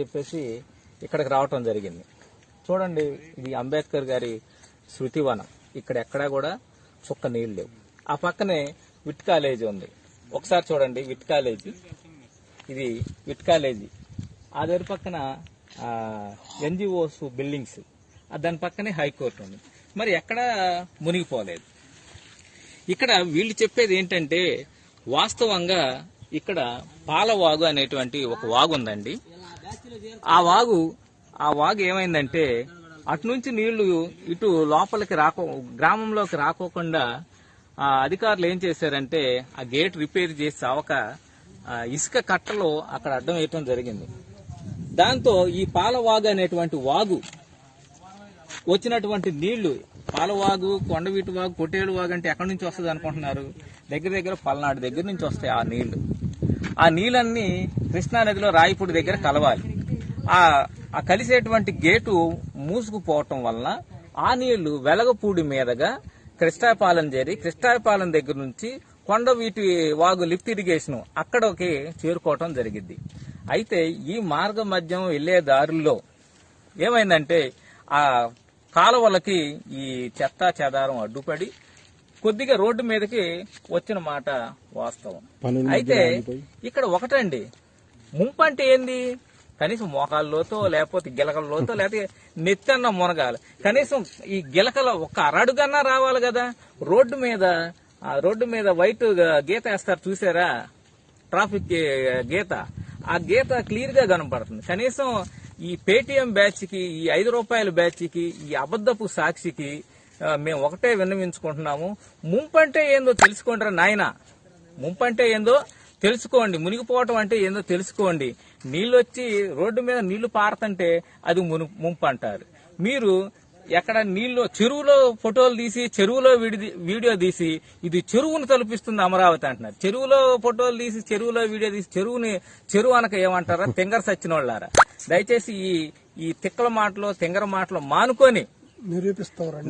చెప్పేసి ఇక్కడికి రావటం జరిగింది. చూడండి ఇది అంబేద్కర్ గారి శృతివనం ఇక్కడ ఎక్కడా కూడా చుక్క నీళ్ళు లేవు. ఆ పక్కనే విట్ కాలేజీ ఉంది. ఒకసారి చూడండి విట్ కాలేజీ. ఇది విట్ కాలేజీ. ఆ దగ్గర పక్కన ఎన్జిఓస్ బిల్డింగ్స్. దాని పక్కనే హైకోర్టు ఉంది. మరి ఎక్కడా మునిగిపోలేదు. ఇక్కడ వీళ్ళు చెప్పేది ఏంటంటే వాస్తవంగా ఇక్కడ పాలవాగు అనేటువంటి ఒక వాగు ఉందండి. ఆ వాగు ఆ వాగు ఏమైందంటే అటు నుంచి నీళ్ళు ఇటు లోపలికి రాకో గ్రామంలోకి రాకోకుండా ఆ అధికారులు ఏం చేశారంటే ఆ గేట్ రిపేర్ చేసి అవక ఆ ఇసుక కట్టలు అక్కడ అడ్డం వేయటం జరిగింది. దాంతో ఈ పాలవాగు అనేటువంటి వాగు వచ్చినటువంటి నీళ్ళు పాలవాగు కొండవీటి వాగు కొట్టేలు వాగు అంటే ఎక్కడి నుంచి వస్తుంది అనుకుంటున్నారు దగ్గర దగ్గర పల్నాడు దగ్గర నుంచి వస్తాయి ఆ నీళ్ళు. ఆ నీళ్ళన్నీ కృష్ణా నదిలో రాయపూడి దగ్గర కలవాలి. ఆ ఆ కలిసేటువంటి గేటు మూసుకుపోవటం వలన ఆ నీళ్ళు వెలగపూడి మీదుగా కృష్ణాపాలెం చేరి కృష్ణాపాలెం దగ్గర నుంచి కొండవీటి వాగు లిఫ్ట్ ఇరిగేషన్ అక్కడికి చేరుకోవటం జరిగింది. అయితే ఈ మార్గ మధ్యం వెళ్ళే దారుల్లో ఏమైందంటే ఆ కాలువలకి ఈ చెత్త చెదారం అడ్డుపడి కొద్దిగా రోడ్డు మీదకి వచ్చిన మాట వాస్తవం. అయితే ఇక్కడ ఒకటండి. ముంపు అంటే ఏంది? కనీసం మోకాళ్ళలోతో లేకపోతే గిలకల్లోతో లేకపోతే నెత్తన్న మునగాలి. కనీసం ఈ గిలకల ఒక అరడుగన్నా రావాలి కదా. రోడ్డు మీద ఆ రోడ్డు మీద వైట్ గీత వేస్తారు చూసారా? ట్రాఫిక్ గీత. ఆ గీత క్లియర్గా కనపడుతుంది. కనీసం ఈ పేటిఎం బ్యాచ్కి ఈ ఐదు రూపాయల బ్యాచ్కి ఈ అబద్ధపు సాక్షికి మేము ఒకటే విన్నవించుకుంటున్నాము. ముంపంటే ఏందో తెలుసుకుంటారా నాయన? ముంపంటే ఏందో తెలుసుకోండి. మునిగిపోవటం అంటే ఏందో తెలుసుకోండి. నీళ్ళు వచ్చి రోడ్డు మీద నీళ్ళు పారుతుంటే అది మును ముంపు అంటారు. మీరు ఎక్కడ నీళ్ళు చెరువులో ఫోటోలు తీసి చెరువులో వీడియో తీసి ఇది చెరువును తలపిస్తుంది అమరావతి అంటున్నారు. చెరువులో ఫోటోలు తీసి చెరువులో వీడియో తీసి చెరువుని చెరువు అనక ఏమంటారా? తెంగర సచ్చిన వాళ్ళారా దయచేసి ఈ ఈ తిక్కల మాటలు తెంగర మాటలు మానుకొని నిరూపిస్తారండి.